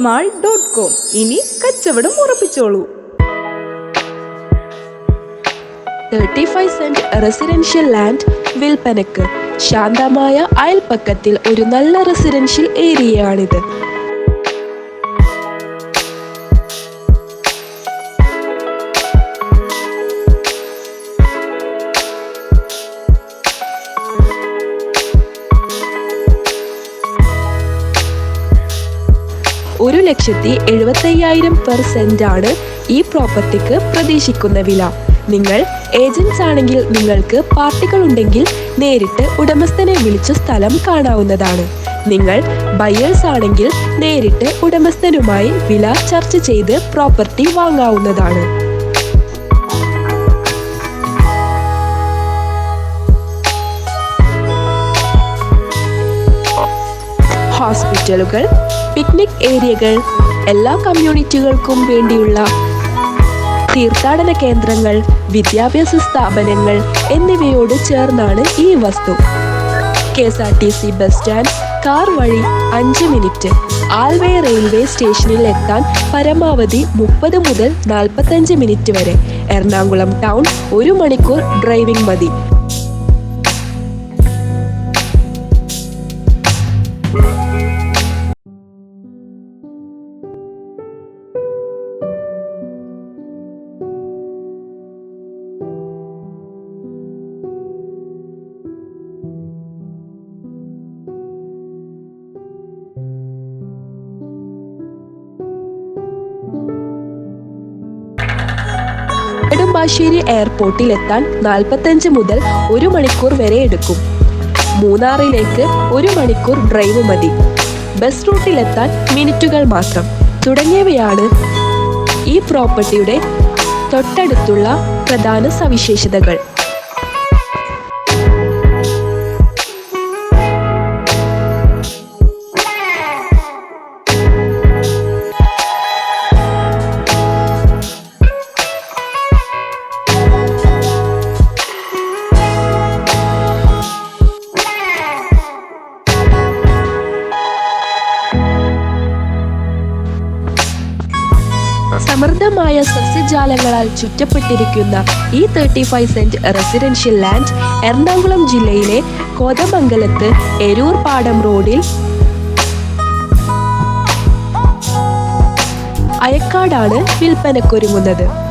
Mall dot com. ഇനി കച്ചവടം ഉറപ്പിച്ചോളൂ. Thirty five cent residential land വിൽപ്പനക്ക് ശാന്തമായ അയൽപ്പക്കത്തിൽ ഒരു നല്ല റെസിഡൻഷ്യൽ ഏരിയയാണിത്. ഒരു ലക്ഷത്തി എഴുപത്തയ്യായിരം പെർ സെന്റ് ആണ് ഈ പ്രോപ്പർട്ടിക്ക് പ്രതീക്ഷിക്കുന്ന വില. നിങ്ങൾ ഏജൻസ് ആണെങ്കിൽ നിങ്ങൾക്ക് പാർട്ടികൾ ഉണ്ടെങ്കിൽ നേരിട്ട് ഉടമസ്ഥനെ വിളിച്ച് സ്ഥലം കാണാവുന്നതാണ്. നിങ്ങൾ ബയേഴ്സ് ആണെങ്കിൽ നേരിട്ട് ഉടമസ്ഥനുമായി വില ചർച്ച ചെയ്ത് പ്രോപ്പർട്ടി വാങ്ങാവുന്നതാണ്. ഹോസ്പിറ്റലുകൾ പിക്നിക് ഏരിയകൾ എല്ലാ കമ്മ്യൂണിറ്റികൾക്കും വേണ്ടിയുള്ള തീർത്ഥാടന കേന്ദ്രങ്ങൾ വിദ്യാഭ്യാസ സ്ഥാപനങ്ങൾ എന്നിവയോട് ചേർന്നാണ് ഈ വസ്തു. K S R T C bus stand car വഴി അഞ്ച് മിനിറ്റ്. ആൽവേ റെയിൽവേ സ്റ്റേഷനിൽ എത്താൻ പരമാവധി മുപ്പത് മുതൽ നാൽപ്പത്തഞ്ച് മിനിറ്റ് വരെ. എറണാകുളം ടൗൺ ഒരു മണിക്കൂർ ഡ്രൈവിംഗ് മതി. നെടുമ്പാശ്ശേരി എയർപോർട്ടിൽ എത്താൻ നാൽപ്പത്തഞ്ച് മുതൽ ഒരു മണിക്കൂർ വരെ എടുക്കും. മൂന്നാറിലേക്ക് ഒരു മണിക്കൂർ ഡ്രൈവ് മതി. ബസ് റൂട്ടിലെത്താൻ മിനിറ്റുകൾ മാത്രം. തുടങ്ങിയവയാണ് ഈ പ്രോപ്പർട്ടിയുടെ തൊട്ടടുത്തുള്ള പ്രധാന സവിശേഷതകൾ. സമൃദ്ധമായ സസ്യജാലങ്ങളാൽ ചുറ്റപ്പെട്ടിരിക്കുന്ന ഈ thirty five cent residential land Ernakulam ജില്ലയിലെ കോതമംഗലത്ത് എരൂർ പാടം റോഡിൽ അയക്കാടാണ് വിൽപ്പനക്കൊരുങ്ങുന്നത്.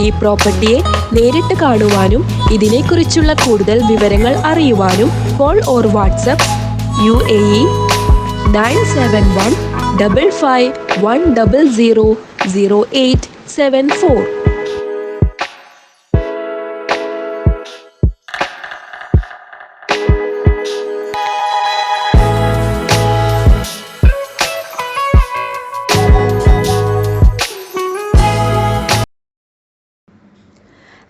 ഈ പ്രോപ്പർട്ടിയെ നേരിട്ട് കാണുവാനും ഇതിനെക്കുറിച്ചുള്ള കൂടുതൽ വിവരങ്ങൾ അറിയുവാനും call or WhatsApp U A E nine seven one double five one double zero zero eight seven four.